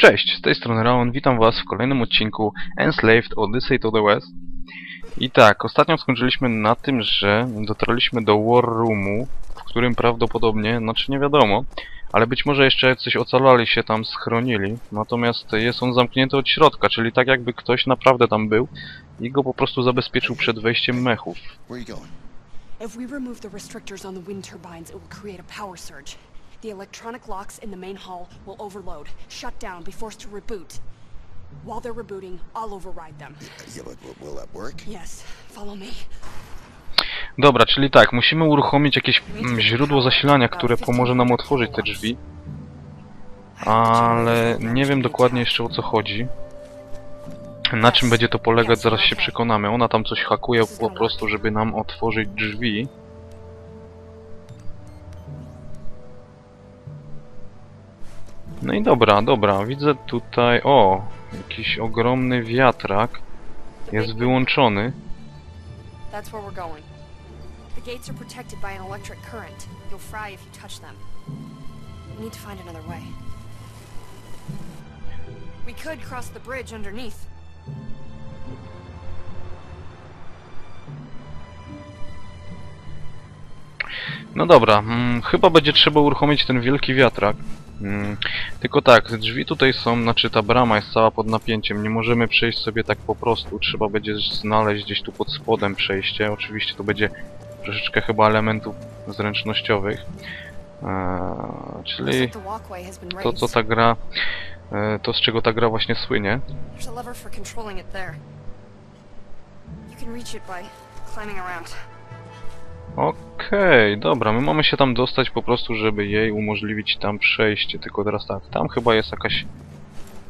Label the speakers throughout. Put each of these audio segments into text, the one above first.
Speaker 1: Cześć, z tej strony Raon, witam was w kolejnym odcinku Enslaved Odyssey to the West. I tak, ostatnio skończyliśmy na tym, że dotarliśmy do War Roomu, w którym prawdopodobnie, znaczy nie wiadomo, ale być może jeszcze jacyś ocalali się tam schronili, natomiast jest on zamknięty od środka, czyli tak jakby ktoś naprawdę tam był i go po prostu zabezpieczył przed wejściem mechów.
Speaker 2: Where you going?
Speaker 3: If we remove the restrictors on the wind turbines, it will create a power surge. The electronic locks in the main hall will overload, shut down, be forced to reboot. While they're rebooting, I'll override them.
Speaker 2: Yeah, but will, that work?
Speaker 3: Yes, follow me.
Speaker 1: Dobra, czyli tak, musimy uruchomić jakieś mm, źródło zasilania, które pomoże nam otworzyć te drzwi. Ale nie wiem dokładnie jeszcze o co chodzi. Na czym będzie to polegać, zaraz się przekonamy. Ona tam coś hakuje po prostu, żeby nam otworzyć drzwi. No i dobra, dobra, widzę tutaj... O! Jakiś ogromny wiatrak. Jest wyłączony.
Speaker 3: That's where we're going. The gates are protected by an electric current. You'll fry if you touch them. We need to find another way. We could cross the bridge underneath.
Speaker 1: No dobra, mm, chyba będzie trzeba uruchomić ten wielki wiatrak. Mm, tylko tak, drzwi tutaj są, znaczy ta brama jest cała pod napięciem, nie możemy przejść sobie tak po prostu, trzeba będzie znaleźć gdzieś tu pod spodem przejście, oczywiście to będzie troszeczkę chyba elementów zręcznościowych. Eee, czyli to co ta gra, e, to z czego ta gra właśnie słynie.
Speaker 3: You can reach it by climbing around.
Speaker 1: Okej, dobra, my mamy się tam dostać po prostu, żeby jej umożliwić tam przejście, tylko teraz tak, tam chyba jest jakaś,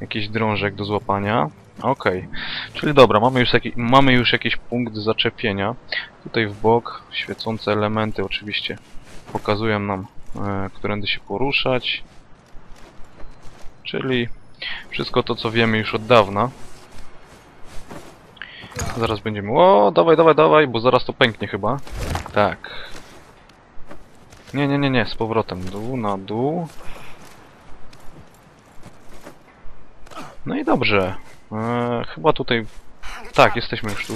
Speaker 1: jakiś drążek do złapania. Okej, czyli dobra, mamy już, taki, mamy już jakiś punkt zaczepienia. Tutaj w bok świecące elementy oczywiście pokazują nam, e, którędy się poruszać. Czyli wszystko to, co wiemy już od dawna. Zaraz będziemy... O, dawaj, dawaj, dawaj, bo zaraz to pęknie chyba. Tak. Nie, nie, nie, nie, z powrotem. Dół, na dół. No i dobrze. Eee, chyba tutaj... Tak, jesteśmy już tu.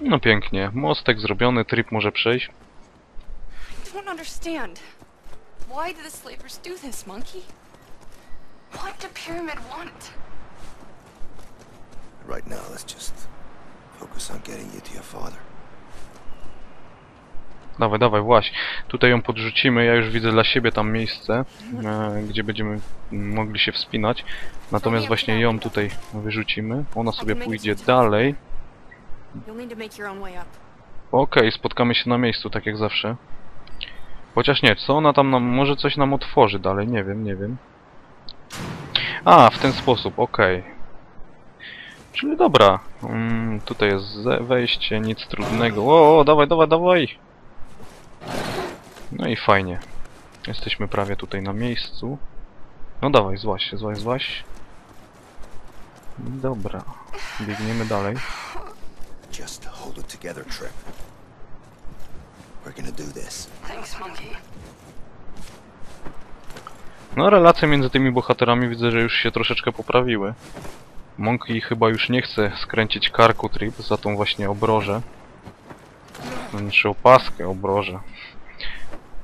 Speaker 1: No pięknie. Mostek zrobiony, trip może przejść.
Speaker 3: I don't understand. Why do the slavers do this, Monkey? What do Pyramid want?
Speaker 2: Right now, let's just focus on getting you to your father.
Speaker 1: Dawaj, dawaj, właśnie. Tutaj ją podrzucimy. Ja już widzę dla siebie tam miejsce, e, gdzie będziemy mogli się wspinać. Natomiast właśnie ją tutaj wyrzucimy. Ona sobie pójdzie dalej.
Speaker 3: You'll need to make your own way up.
Speaker 1: Okej, spotkamy się na miejscu, tak jak zawsze. Chociaż nie, co ona tam nam... Może coś nam otworzy dalej, nie wiem, nie wiem. A, w ten sposób, okej. Czyli dobra. Mm, tutaj jest wejście, nic trudnego. O, o, dawaj, dawaj, dawaj! No i fajnie. Jesteśmy prawie tutaj na miejscu. No dawaj, złaś się, złaś, złaś. Dobra. Biegniemy dalej.
Speaker 2: Just hold it together, Trip. We're gonna do this.
Speaker 3: Thanks, Monkey.
Speaker 1: No, relacje między tymi bohaterami widzę, że już się troszeczkę poprawiły. Monkey chyba już nie chce skręcić karku trip za tą właśnie obrożę. Znaczy opaskę, obrożę.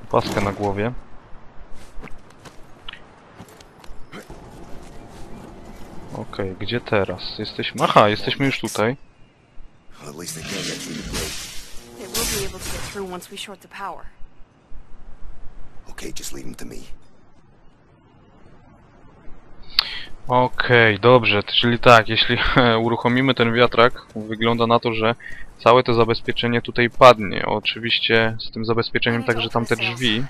Speaker 1: Opaskę na głowie. Okej, gdzie teraz? Jesteśmy... Aha, jesteśmy już tutaj.
Speaker 2: Well, at least they can't get through the gate.
Speaker 3: They will be able to get through once we short the power.
Speaker 2: Okay, just leave them to me.
Speaker 1: Okej, dobrze, czyli tak, jeśli uruchomimy ten wiatrak, wygląda na to, że całe to zabezpieczenie tutaj padnie. Oczywiście z tym zabezpieczeniem także tamte drzwi.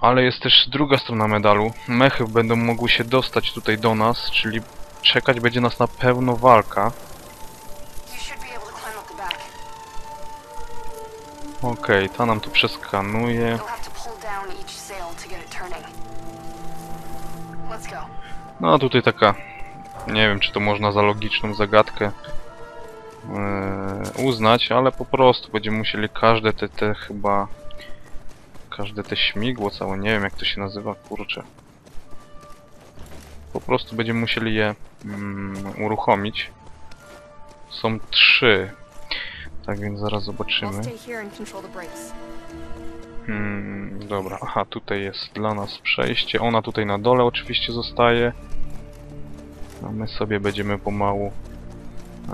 Speaker 1: Ale jest też druga strona medalu. Mechy będą mogły się dostać tutaj do nas, czyli czekać będzie nas na pewno walka. Okej, ta nam tu przeskanuje. No a tutaj taka... Nie wiem, czy to można za logiczną zagadkę e, uznać, ale po prostu będziemy musieli każde te, te chyba... Każde te śmigło całe, nie wiem jak to się nazywa, kurczę. Po prostu będziemy musieli je mm, uruchomić. Są trzy. Tak więc zaraz zobaczymy. Hmm, dobra, aha, tutaj jest dla nas przejście. Ona tutaj na dole oczywiście zostaje. A my sobie będziemy pomału,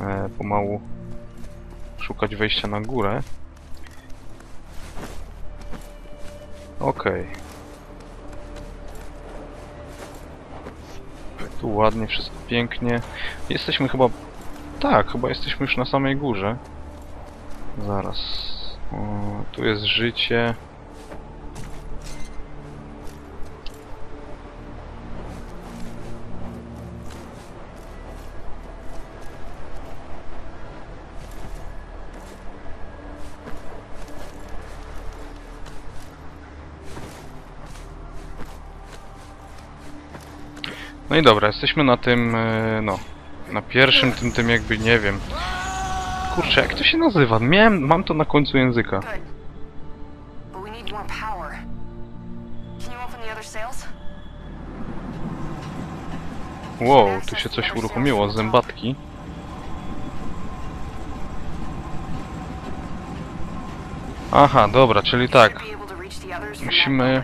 Speaker 1: e, pomału szukać wejścia na górę. Okej. Tu ładnie, wszystko pięknie. Jesteśmy chyba... Tak, chyba jesteśmy już na samej górze. Zaraz. O, tu jest życie. I dobra, jesteśmy na tym, e, no, na pierwszym tym, tym jakby, nie wiem. Kurczę, jak to się nazywa? Miałem, mam to na końcu języka. Wow, tu się coś uruchomiło, zębatki. Aha, dobra, czyli tak. Musimy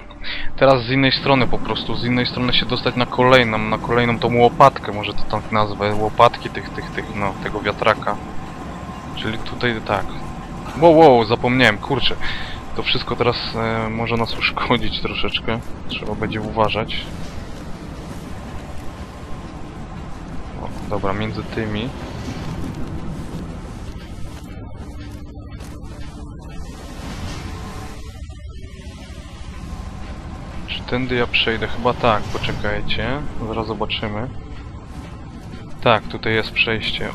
Speaker 1: teraz z innej strony po prostu, z innej strony się dostać na kolejną, na kolejną tą łopatkę, może to tak nazwę, łopatki tych, tych, tych, no, tego wiatraka. Czyli tutaj tak. Wow, wow, zapomniałem, kurczę. To wszystko teraz e, może nas uszkodzić troszeczkę. Trzeba będzie uważać. O, dobra, między tymi. Tędy ja przejdę? Chyba tak, poczekajcie. Zaraz zobaczymy. Tak, tutaj jest przejście,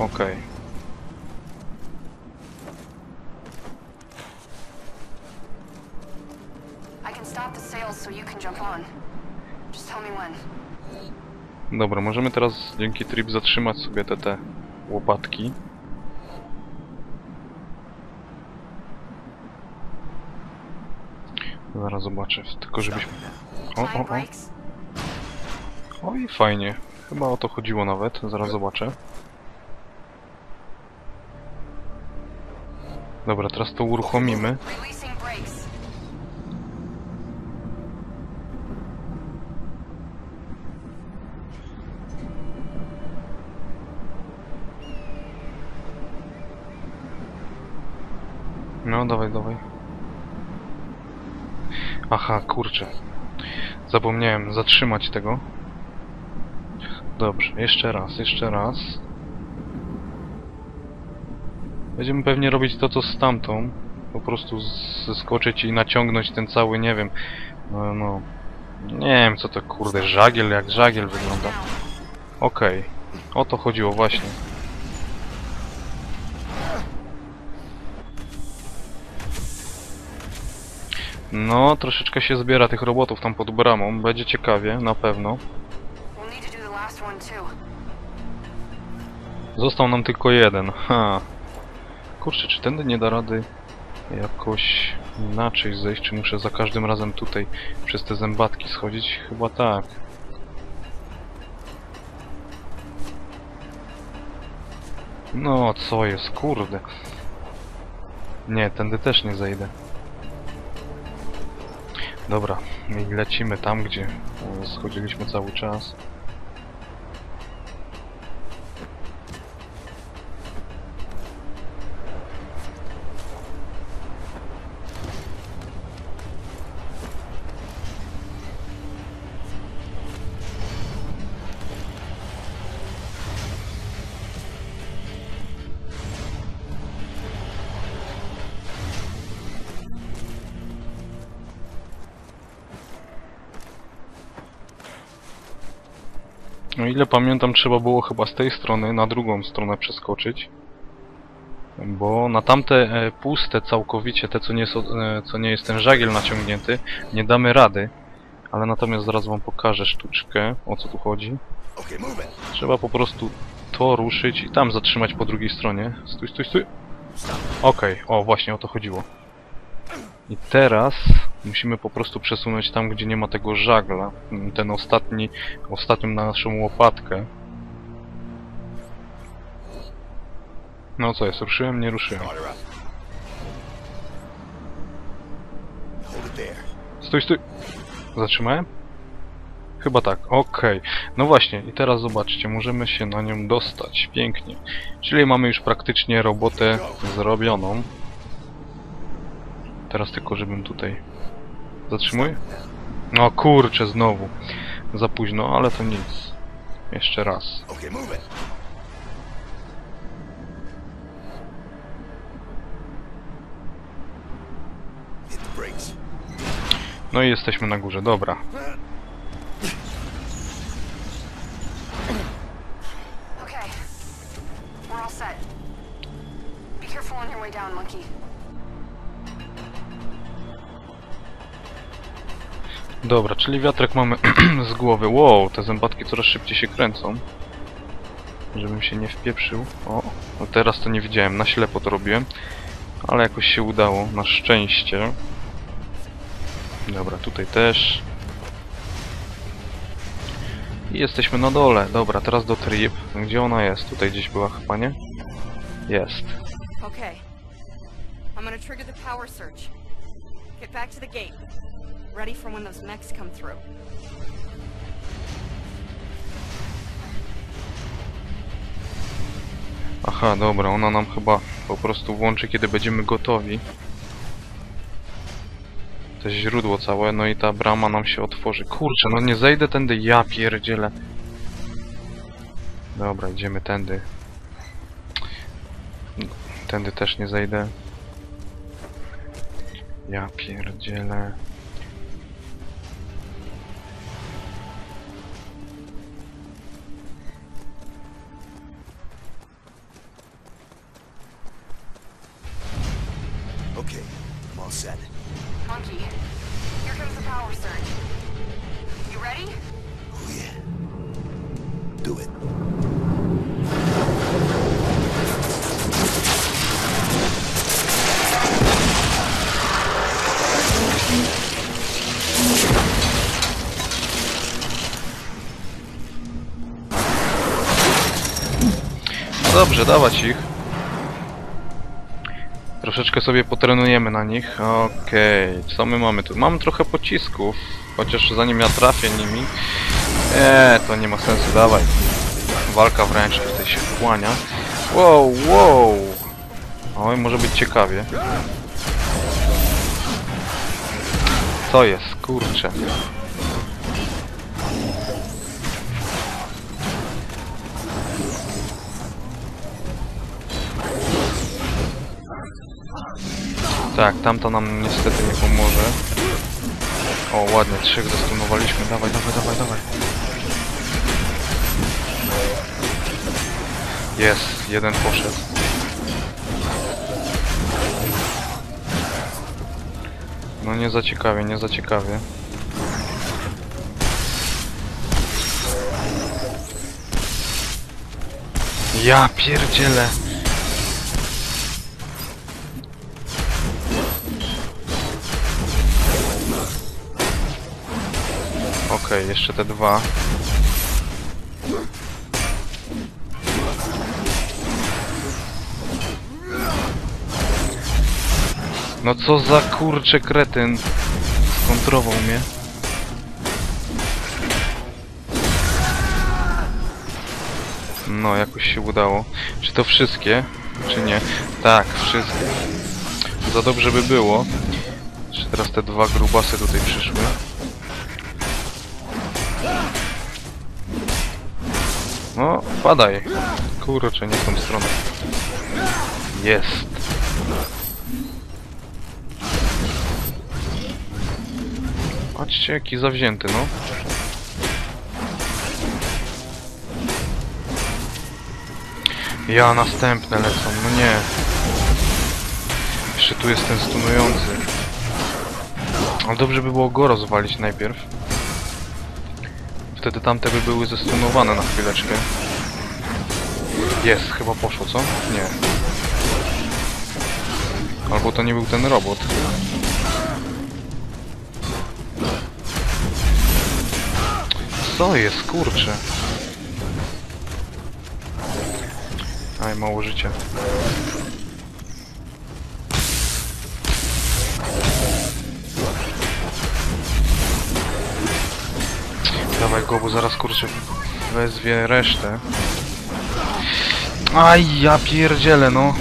Speaker 3: when.
Speaker 1: Dobra, możemy teraz dzięki trip zatrzymać sobie te, te łopatki. Zaraz zobaczę, tylko żebyśmy... O, o, o.
Speaker 3: brakes?
Speaker 1: Oj, fajnie. Chyba o to chodziło nawet, zaraz zobaczę. Dobra, teraz to uruchomimy. No, dawaj, dawaj. Aha, kurczę. Zapomniałem zatrzymać tego. Dobrze, jeszcze raz, jeszcze raz. Będziemy pewnie robić to, co z tamtą. Po prostu zeskoczyć i naciągnąć ten cały, nie wiem, no, no nie wiem co to kurde, żagiel, jak żagiel wygląda. Okej, o to chodziło właśnie. No, troszeczkę się zbiera tych robotów tam pod bramą. Będzie ciekawie, na pewno. Został nam tylko jeden. Ha. Kurczę, czy tędy nie da rady jakoś inaczej zejść? Czy muszę za każdym razem tutaj przez te zębatki schodzić? Chyba tak. No, co jest, kurde. Nie, tędy też nie zejdę. Dobra, i lecimy tam, gdzie e, schodziliśmy cały czas. No ile pamiętam trzeba było chyba z tej strony na drugą stronę przeskoczyć. Bo na tamte e, puste całkowicie, te co nie, e, co nie jest ten żagiel naciągnięty, nie damy rady. Ale natomiast zaraz wam pokażę sztuczkę, o co tu chodzi.
Speaker 2: Okay.
Speaker 1: Trzeba po prostu to ruszyć i tam zatrzymać po drugiej stronie. Stój, stój, stój. Okej, o właśnie o to chodziło. I teraz musimy po prostu przesunąć tam, gdzie nie ma tego żagla. Ten ostatni, ostatnią naszą łopatkę. No co jest, ruszyłem? Nie ruszyłem. Stój, stój. Zatrzymałem? Chyba tak, okej. No właśnie, i teraz zobaczcie, możemy się na nią dostać. Pięknie. Czyli mamy już praktycznie robotę zrobioną. Teraz tylko, żebym tutaj... Zatrzymuj? No kurczę, znowu. Za późno, ale to nic. Jeszcze raz. No i jesteśmy na górze, dobra.
Speaker 3: Okay. We're all set. Be careful on your way down, monkey.
Speaker 1: Dobra, czyli wiatrek mamy z głowy. Wow, te zębatki coraz szybciej się kręcą. Żebym się nie wpieprzył. O, no teraz to nie widziałem, na ślepo to robiłem. Ale jakoś się udało, na szczęście. Dobra, tutaj też. I jesteśmy na dole. Dobra, teraz do trip. Gdzie ona jest? Tutaj gdzieś była chyba, nie? Jest.
Speaker 3: Okay. I'm gonna trigger the power surge. Get back to the gate. Ready for when those mechs come through.
Speaker 1: Aha, dobra, ona nam chyba po prostu włączy, kiedy będziemy gotowi. To źródło całe, no i ta brama nam się otworzy. Kurczę, no nie zejdę tędy, ja pierdzielę. Dobra, idziemy tędy. Tędy też nie zejdę. Ja pierdzielę. No dobrze, dawać ich. Troszeczkę sobie potrenujemy na nich. Okej, co my mamy tu? Mam trochę pocisków, chociaż zanim ja trafię nimi... Eee, to nie ma sensu, dawaj. Walka wręcz tutaj się wchłania. Wow, wow! Oj, może być ciekawie. Co jest? Kurczę. Tak, tamta nam niestety nie pomoże. O, ładnie, trzech zastunowaliśmy. Dawaj, dawaj, dawaj, dawaj. Jest, jeden poszedł. No nie za ciekawie, nie za ciekawie. Ja pierdzielę. Okej, jeszcze te dwa. No co za kurcze kretyn. Skontrował mnie. No, jakoś się udało. Czy to wszystkie? Czy nie? Tak, wszystkie. Za dobrze by było. Czy teraz te dwa grubasy tutaj przyszły? No, padaj. Kurczę, nie w tą stronę. Jest. Patrzcie, jaki zawzięty, no. Ja, następne lecą, no nie. Jeszcze tu jest ten stunujący. Ale dobrze by było go rozwalić najpierw. Wtedy tamte by były zestunowane na chwileczkę. Jest, chyba poszło, co? Nie. Albo to nie był ten robot. Co jest, kurczę? Aj, mało życia. Dawaj go, bo zaraz kurczę wezwie resztę. Aj, ja pierdzielę, no.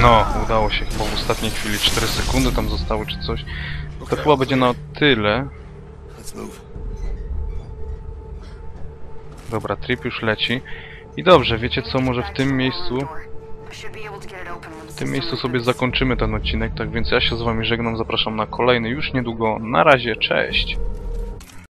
Speaker 1: No, udało się chyba w ostatniej chwili. 4 sekundy tam zostały czy coś. To chyba będzie na tyle. Dobra, trip już leci. I dobrze, wiecie co, może w tym miejscu w tym miejscu sobie zakończymy ten odcinek, tak więc ja się z wami żegnam, zapraszam na kolejny już niedługo. Na razie, cześć!